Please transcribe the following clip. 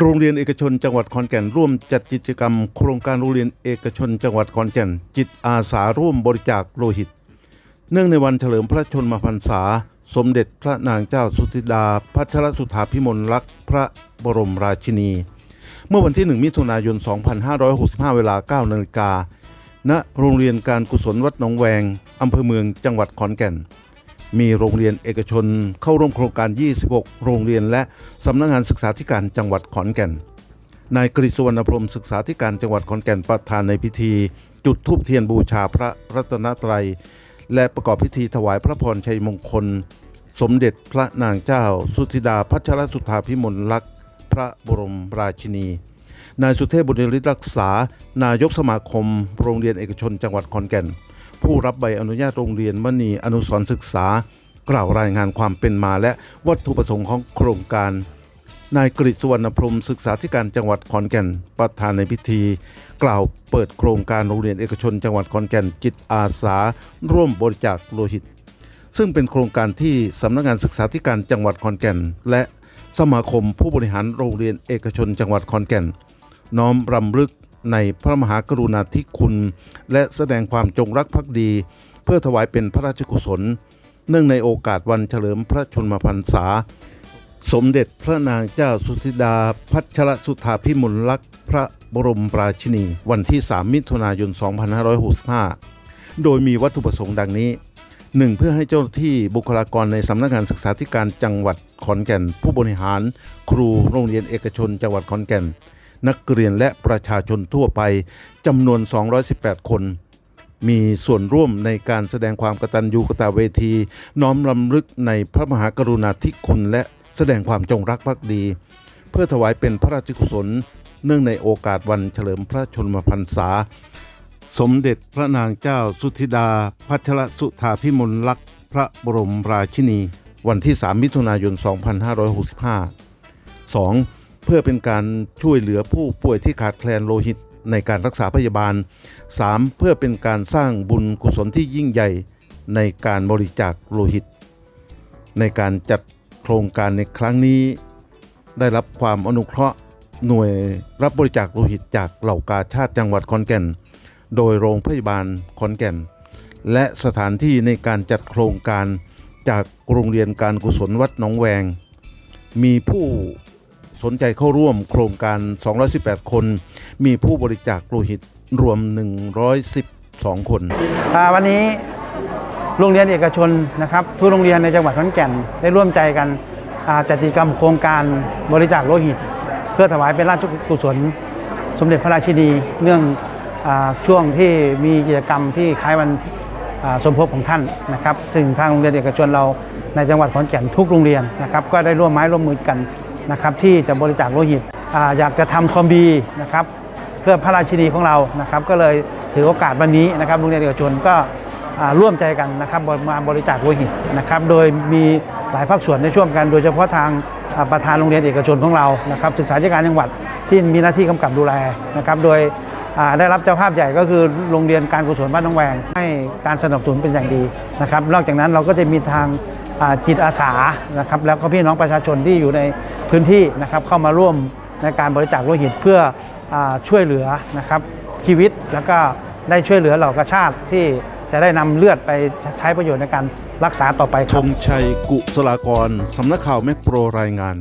โรงเรียนเอกชนจังหวัดขอนแก่นร่วมจัดกิจกรรม โครงการโรงเรียนเอกชนจังหวัดขอนแก่น จิตอาสาร่วมบริจาคโลหิต เนื่องในวันเฉลิมพระชนมพรรษา สมเด็จพระนางเจ้าสุธิดา พัชรสุธาพิมลลักษณ์พระบรมราชินี เมื่อวันที่ 1 มิถุนายน 2565 เวลา 9 นาฬิกาณโรงเรียนการกุศลวัดหนองแวงอำเภอเมืองจังหวัดขอนแก่น มีโรงเรียนเอกชนเข้าร่วมโครงการ 26 โรงเรียนและสำนักงานศึกษาธิการจังหวัดขอนแก่น นายกฤษวรรณพรมศึกษาธิการจังหวัดขอนแก่นประธานในพิธี จุดธูปเทียนบูชาพระรัตนตรัย และประกอบพิธีถวายพระพรชัยมงคล สมเด็จพระนางเจ้า สุธิดาพัชรสุธาพิมลลักษณ์พระบรมราชินีนายสุเทพบุญฤทธิ์รักษา นายกสมาคม โรงเรียนเอกชนจังหวัดขอนแก่น ผู้รับใบอนุญาตโรงเรียนมณีอนุสรศึกษา กล่าวรายงานความเป็นมาและวัตถุประสงค์ของโครงการ นายกฤษสุวรรณพรมศึกษาธิการจังหวัดขอนแก่นประธานในพิธี กล่าวเปิดโครงการโรงเรียนเอกชน จังหวัดขอนแก่นจิตอาสา ร่วมบริจาคโลหิต ซึ่งเป็นโครงการที่สำนักงานศึกษาธิการจังหวัดขอนแก่น และสมาคมผู้บริหารโรงเรียนเอกชน จังหวัดขอนแก่น น้อมรำลึก ในพระมหากรุณาธิคุณ และแสดงความจงรักภักดี เพื่อถวายเป็นพระราชกุศล เนื่องในโอกาสวันเฉลิมพระชนมพรรษา สมเด็จพระนางเจ้าสุธิดา พัชรสุธาพิมลลักษณ์พระบรมราชินี วันที่ 3 มิถุนายน 2565 โดยมีวัตถุประสงค์ดังนี้ 1. เพื่อให้เจ้าหน้าที่บุคลากรในสำนักงานศึกษาธิการจังหวัดขอนแก่น ผู้บริหาร ครูโรงเรียนเอกชนจังหวัดขอนแก่น นักเรียนและประชาชนทั่วไปจำนวน 218 คน มีส่วนร่วมในการแสดงความกตัญญูกตเวที น้อมรำลึกในพระมหากรุณาธิคุณและแสดงความจงรักภักดี เพื่อถวายเป็นพระราชกุศล เนื่องในโอกาสวันเฉลิมพระชนมพรรษา สมเด็จพระนางเจ้าสุธิดา พัชรสุธาพิมลลักษณ์พระบรมราชินี วันที่ 3 มิถุนายน 2565 2. เพื่อเป็นการช่วยเหลือผู้ป่วยที่ขาดแคลนโลหิตในการรักษาพยาบาล 3. เพื่อเป็นการสร้างบุญกุศลที่ยิ่งใหญ่ในการบริจาคโลหิต ในการจัดโครงการในครั้งนี้ ได้รับความอนุเคราะห์หน่วยรับบริจาคโลหิตจากเหล่ากาชาติจังหวัดขอนแก่น โดยโรงพยาบาลขอนแก่น และสถานที่ในการจัดโครงการจากโรงเรียนการกุศลวัดหนองแวง มีผู้ สนใจเข้าร่วมโครงการ 218 คน มีผู้บริจาคโลหิตรวม 112 คนอ่าวันนี้โรงเรียนเอกชนนะครับทุกโรงเรียนในจังหวัดขอนแก่นได้ร่วมใจกันจัดกิจกรรมโครงการบริจาคโลหิต เพื่อถวายเป็นราชกุศล สมเด็จพระราชินีเนื่องอช่วงที่มีกิจกรรมที่คล้ายวันสมภพของท่านนะครับซึ่งทางโรงเรียนเอกชนเราในจังหวัดขอนแก่นทุกโรงเรียนนะครับก็ได้ร่วมไม้ร่วมมือกัน นะครับที่จะบริจาคโลหิตออยากจะทำความดีนะครับเพื่อพระราชินีของเรานะครับ ก็เลยถือโอกาสวันนี้นะครับโรงเรียนเอกชนก็ร่วมใจกันนะครับมาบริจาคโลหิตนะครับโดยมีหลายภาคส่วนในช่วงกัน โดยเฉพาะทางประธานโรงเรียนเอกชนของเรานะครับศึกษาธิการจังหวัดที่มีหน้าที่กำกับดูแลนะครับโดยได้รับเจ้าภาพใหญ่ก็คือโรงเรียนการกุศลบ้านน้องแวง ให้การสนับสนุนเป็นอย่างดีนะครับ นอกจากนั้นเราก็จะมีทางจิตอาสานะครับแล้วก็พี่น้องประชาชนที่อยู่ใน พื้นที่นะครับเข้ามาร่วมในการบริจาคโลหิตเพื่ออช่วยเหลือนะครับชีวิตแล้วก็ได้ช่วยเหลือเหล่ากระชาติที่จะได้นำเลือดไปใช้ประโยชน์ในการรักษาต่อไปครับงชัยกุศลากรสำนักข่าวแมกโปรรายงาน